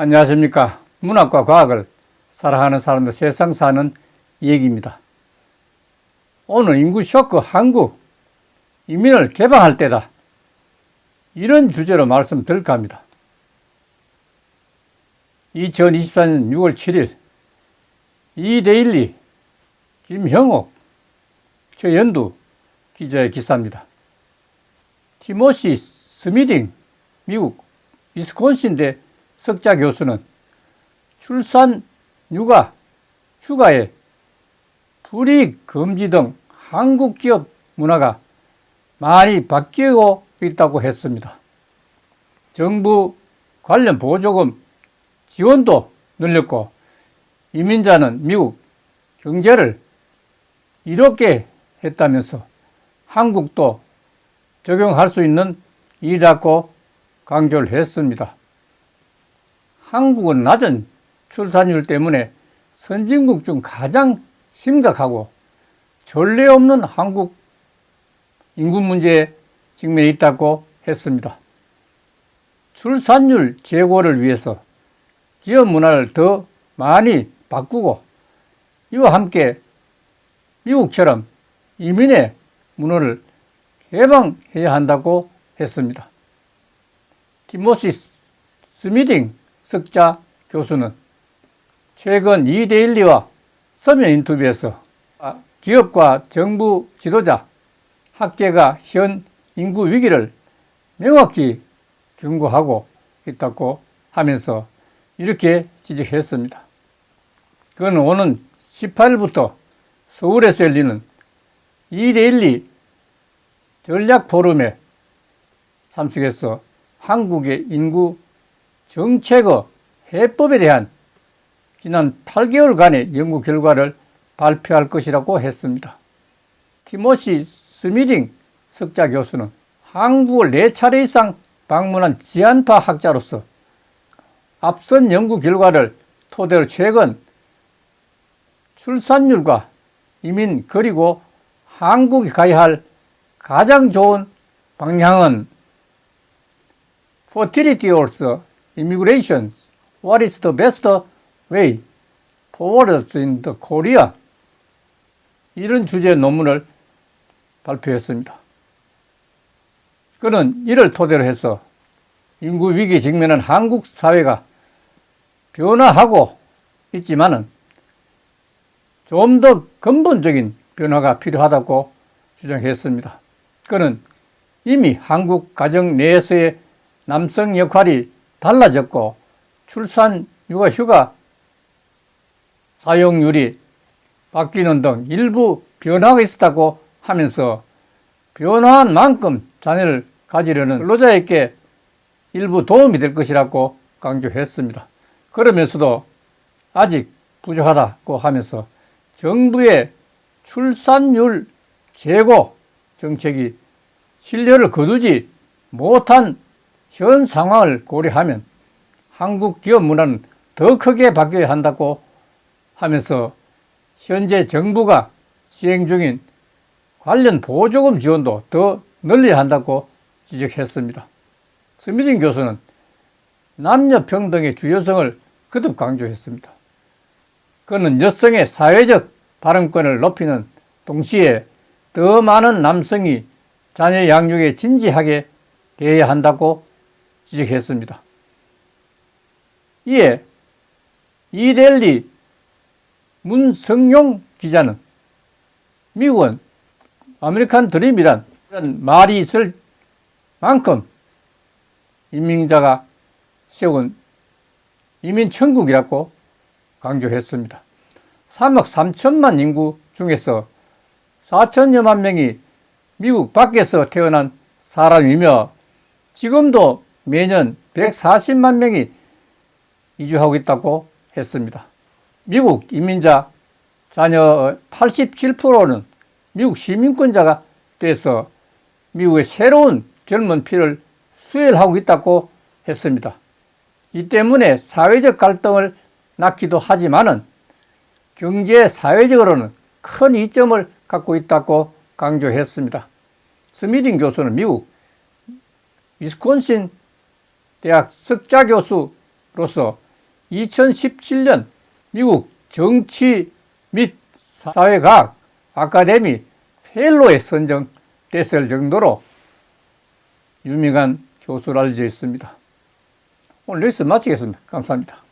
안녕하십니까. 문학과 과학을 사랑하는 사람들 세상 사는 얘기입니다. 오늘 인구 쇼크 한국 이민을 개방할 때다. 이런 주제로 말씀드릴까 합니다. 2024년 6월 7일 이데일리 김형옥 최연두 기자의 기사입니다. 티모시 스미딩 미국 위스콘신대 석자 교수는 출산, 육아, 휴가에 불이익 금지 등 한국 기업 문화가 많이 바뀌고 있다고 했습니다. 정부 관련 보조금 지원도 늘렸고 이민자는 미국 경제를 이롭게 했다면서 한국도 적용할 수 있는 일이라고 강조를 했습니다. 한국은 낮은 출산율 때문에 선진국 중 가장 심각하고 전례 없는 한국 인구 문제에 직면해 있다고 했습니다. 출산율 제고를 위해서 기업 문화를 더 많이 바꾸고 이와 함께 미국처럼 이민의 문화를 개방해야 한다고 했습니다. 티모시 스미딩 석자 교수는 최근 이데일리와 서면 인터뷰에서 기업과 정부 지도자, 학계가 현 인구 위기를 명확히 경고하고 있다고 하면서 이렇게 지적했습니다. 그는 오는 18일부터 서울에서 열리는 이데일리 전략 포럼에 참석해서 한국의 인구 정책의 해법에 대한 지난 8개월간의 연구 결과를 발표할 것이라고 했습니다. 티모시 스미딩 석자 교수는 한국을 4차례 이상 방문한 지안파 학자로서 앞선 연구 결과를 토대로 최근 출산율과 이민 그리고 한국이 가야 할 가장 좋은 방향은 fertility also immigration, what is the best way forward in the Korea? 이런 주제의 논문을 발표했습니다. 그는 이를 토대로 해서 인구 위기에 직면한 한국 사회가 변화하고 있지만은 좀 더 근본적인 변화가 필요하다고 주장했습니다. 그는 이미 한국 가정 내에서의 남성 역할이 달라졌고 출산, 육아, 휴가 사용률이 바뀌는 등 일부 변화가 있었다고 하면서 변화한 만큼 자녀를 가지려는 근로자에게 일부 도움이 될 것이라고 강조했습니다. 그러면서도 아직 부족하다고 하면서 정부의 출산율 제고 정책이 신뢰를 거두지 못한 현 상황을 고려하면 한국 기업 문화는 더 크게 바뀌어야 한다고 하면서 현재 정부가 시행 중인 관련 보조금 지원도 더 늘려야 한다고 지적했습니다. 스미딩 교수는 남녀 평등의 주요성을 거듭 강조했습니다. 그는 여성의 사회적 발언권을 높이는 동시에 더 많은 남성이 자녀 양육에 진지하게 대해야 한다고 지적했습니다. 이에 이델리 문성용 기자는 미국은 아메리칸 드림이란 말이 있을 만큼 인민자가 세운 이민 천국이라고 강조했습니다. 3억 3천만 인구 중에서 4천여만 명이 미국 밖에서 태어난 사람이며 지금도 매년 140만 명이 이주하고 있다고 했습니다. 미국 이민자 자녀 87%는 미국 시민권자가 돼서 미국의 새로운 젊은 피를 수혈하고 있다고 했습니다. 이 때문에 사회적 갈등을 낳기도 하지만은 경제 사회적으로는 큰 이점을 갖고 있다고 강조했습니다. 스미딩 교수는 미국 위스콘신 대학 석자 교수로서 2017년 미국 정치 및 사회과학 아카데미 펠로에 선정됐을 정도로 유명한 교수로 알려져 있습니다. 오늘 뉴스 마치겠습니다. 감사합니다.